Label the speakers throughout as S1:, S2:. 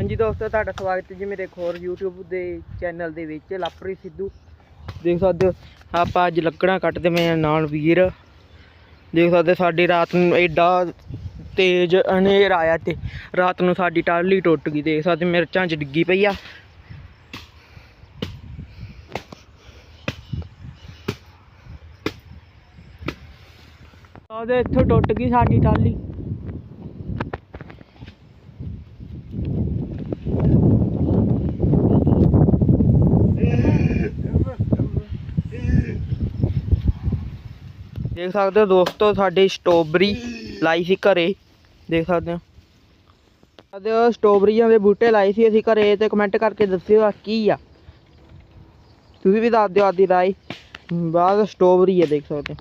S1: ਹਾਂਜੀ ਦੋਸਤੋ, ਤੁਹਾਡਾ ਸਵਾਗਤ ਹੈ ਜੀ ਮੇਰੇ ਇੱਕ ਹੋਰ YouTube ਦੇ ਚੈਨਲ ਦੇ ਵਿੱਚ, ਲਾਪਰੀ ਸਿੱਧੂ। ਦੇਖ ਸਕਦੇ ਹੋ, ਆਪਾਂ ਅੱਜ ਲੱਕੜਾਂ ਕੱਟਦੇ ਪਏ ਨਾਲ ਵੀਰ। ਦੇਖ ਸਕਦੇ ਹੋ, ਸਾਡੀ ਰਾਤ ਨੂੰ ਐਡਾ ਤੇਜ਼ ਹਨੇਰ ਆਇਆ ਤੇ ਰਾਤ ਨੂੰ ਸਾਡੀ ਟਾਲੀ ਟੁੱਟ ਗਈ, ਦੇਖ ਸਕਦੇ ਮਿਰਚਾਂ 'ਚ ਡਿੱਗੀ ਪਈ ਆ। ਉਹਦੇ ਇੱਥੋਂ ਟੁੱਟ ਗਈ ਸਾਡੀ ਟਾਲੀ ਦੇਖ ਸਕਦੇ ਹੋ ਦੋਸਤੋ, ਸਾਡੀ ਸਟ੍ਰਾਬੇਰੀ ਲਾਈ ਸੀ ਘਰੇ। ਦੇਖ ਸਕਦੇ ਹੋ। ਸਕਦੇ ਹੋ ਦੇ ਬੂਟੇ ਲਾਏ ਸੀ ਅਸੀਂ ਘਰੇ ਤੇ ਕਮੈਂਟ ਕਰਕੇ ਦੱਸਿਓ ਕੀ ਆ। ਤੁਸੀਂ ਵੀ ਦੱਸ ਦਿਓ ਆਦੀ ਰਾਈ ਬਾਅਦ ਸਟ੍ਰੋਬਰੀ ਹੈ ਦੇਖ ਸਕਦੇ ਹੋ।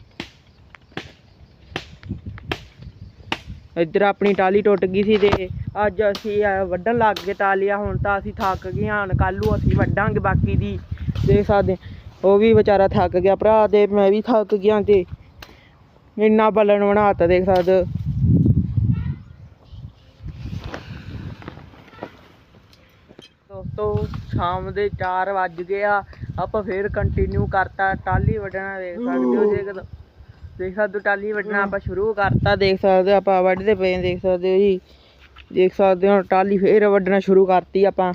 S1: ਇੱਧਰ ਆਪਣੀ ਟਾਲੀ ਟੁੱਟ ਗਈ ਸੀ ਤੇ ਅੱਜ ਅਸੀਂ ਵੱਢਣ ਲੱਗ ਗਏ ਟਾਲੀਆਂ ਹੁਣ ਤਾਂ ਅਸੀਂ ਥੱਕ ਗਏ ਹਾਂ ਕੱਲ ਅਸੀਂ ਵੱਢਾਂਗੇ ਬਾਕੀ ਦੀ। ਦੇਖ ਸਕਦੇ ਹੋ। ਉਹ ਵੀ ਵਿਚਾਰਾ ਥੱਕ ਗਿਆ। ਭਰਾ ਤੇ ਮੈਂ ਵੀ ਥੱਕ ਗਿਆ ਤੇ ਇੰਨਾ ਬਲਨ ਬਣਾਤਾ ਦੇਖ ਸਕਦੇ ਹੋ। ਦੋਸਤੋ ਸ਼ਾਮ ਦੇ 4 ਵੱਜ ਗਏ ਆ। ਆਪਾਂ ਫੇਰ ਕੰਟੀਨਿਊ ਕਰਤਾ ਟਾਲੀ ਵੱਢਣਾ ਦੇਖ ਸਕਦੇ ਹੋ ਜੇ ਦੇਖ ਸਕਦੇ ਹੋ ਟਾਲੀ ਵੱਢਣਾ ਆਪਾਂ ਸ਼ੁਰੂ ਕਰਤਾ ਦੇਖ ਸਕਦੇ ਹੋ ਆਪਾਂ ਵੱਢਦੇ ਪਏ ਦੇਖ ਸਕਦੇ ਹੋ ਜੀ। ਦੇਖ ਸਕਦੇ ਹੋ ਟਾਲੀ ਫੇਰ ਵੱਢਣਾ ਸ਼ੁਰੂ ਕਰਤੀ ਆਪਾਂ।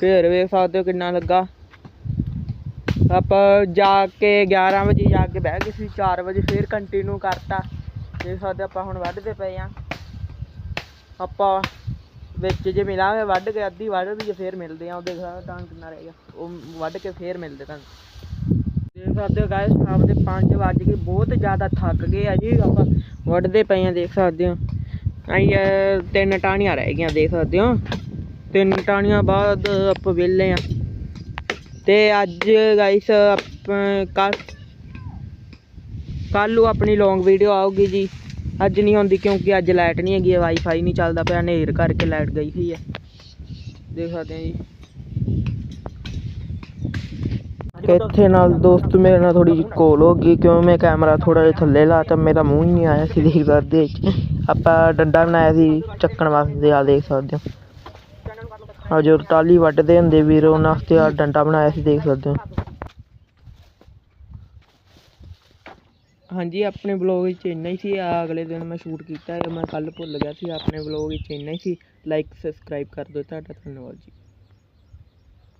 S1: ਫੇਰ ਵੇਖ ਸਕਦੇ ਹੋ ਕਿੰਨਾ ਲੱਗਾ। ਆਪਾਂ ਜਾ ਕੇ 11 ਵਜੇ ਜਾ ਕੇ ਬਹਿ ਗਏ ਸੀ 4 ਵਜੇ ਫੇਰ ਕੰਟੀਨਿਊ ਕਰਤਾ। ਦੇਖ ਸਕਦੇ ਆਪਾਂ ਹੁਣ ਵੱਢਦੇ ਪਏ ਆ। ਆਪਾਂ ਵਿੱਚ ਜੇ ਮਿਲਾਂਗੇ ਵੱਢ ਕੇ ਅੱਧੀ ਵੱਢ ਦੀ ਫੇਰ ਮਿਲਦੇ ਆ ਉਹ ਦੇਖ ਸਕਦੇ ਟਾਂਗ ਕਿੰਨਾ ਰਹਿ ਗਿਆ। ਉਹ ਵੱਢ ਕੇ ਫੇਰ ਮਿਲਦੇ ਤੁਹਾਨੂੰ ਦੇਖ ਸਕਦੇ ਹੋ ਗਾਇਸ ਸ਼ਾਮ ਦੇ 5 ਵੱਜ ਗਏ, ਬਹੁਤ ਜ਼ਿਆਦਾ ਥੱਕ ਗਏ ਆ ਜੀ। ਆਪਾਂ ਵੱਢਦੇ ਪਏ ਆ, ਦੇਖ ਸਕਦੇ ਹੋ ਆਈ ਤਿੰਨ ਟਾਹਣੀਆਂ ਰਹਿ ਗਈਆਂ, ਦੇਖ ਸਕਦੇ ਹੋ ਤਿੰਨ ਟਾਹਣੀਆਂ ਬਾਅਦ ਆਪਾਂ ਵਿਹਲੇ ਆ। ਤੇ ਅੱਜ ਗਾਇਸ ਆਪਾਂ ਕੱਲ ਕੱਲ ਨੂੰ ਆਪਣੀ ਲੌਂਗ ਵੀਡੀਓ ਆਊਗੀ ਜੀ। ਅੱਜ ਨਹੀਂ ਹੁੰਦੀ ਕਿਉਂਕਿ ਅੱਜ ਲਾਈਟ ਨਹੀਂ ਹੈਗੀ ਵਾਈਫਾਈ ਨਹੀਂ ਚੱਲਦਾ ਪਿਆ, ਹਨੇਰ ਕਰਕੇ ਲਾਈਟ ਗਈ ਹੋਈ ਹੈ। ਦੇਖ ਸਕਦੇ ਆ ਜੀ। ਇੱਥੇ ਨਾਲ ਦੋਸਤ ਮੇਰੇ ਨਾਲ ਥੋੜੀ ਜਿਹੀ ਕੋਲ ਹੋ ਗਈ, ਕਿਉਂ ਮੈਂ ਕੈਮਰਾ ਥੋੜਾ ਜਿਹਾ ਥੱਲੇ ਲਾਤਾ ਮੇਰਾ ਮੂੰਹ ਹੀ ਨਹੀਂ ਆਇਆ ਸੀ, ਦੇਖ ਸਕਦੇ ਆਪਾਂ ਡੰਡਾ ਬਣਾਇਆ ਸੀ, ਚੱਕਣ ਵਾਸਤੇ ਆ ਦੇਖ ਸਕਦੇ ਹੋ। ਆ ਜੋ ਟਾਲੀ ਵੱਢਦੇ ਹੁੰਦੇ ਵੀਰ, ਉਹਨਾਂ ਵਾਸਤੇ ਆ ਡੰਡਾ ਬਣਾਇਆ ਸੀ, ਦੇਖ ਸਕਦੇ ਹੋ। ਹਾਂਜੀ, ਆਪਣੇ ਬਲੌਗ ਵਿੱਚ ਇੰਨਾ ਹੀ ਸੀ। ਆ ਅਗਲੇ ਦਿਨ ਮੈਂ ਸ਼ੂਟ ਕੀਤਾ ਮੈਂ ਕੱਲ ਭੁੱਲ ਗਿਆ ਸੀ। ਆਪਣੇ ਬਲੌਗ ਵਿੱਚ ਇੰਨਾ ਹੀ ਸੀ। ਲਾਈਕ ਸਬਸਕ੍ਰਾਈਬ ਕਰ ਦਿਓ। ਤੁਹਾਡਾ ਧੰਨਵਾਦ ਜੀ।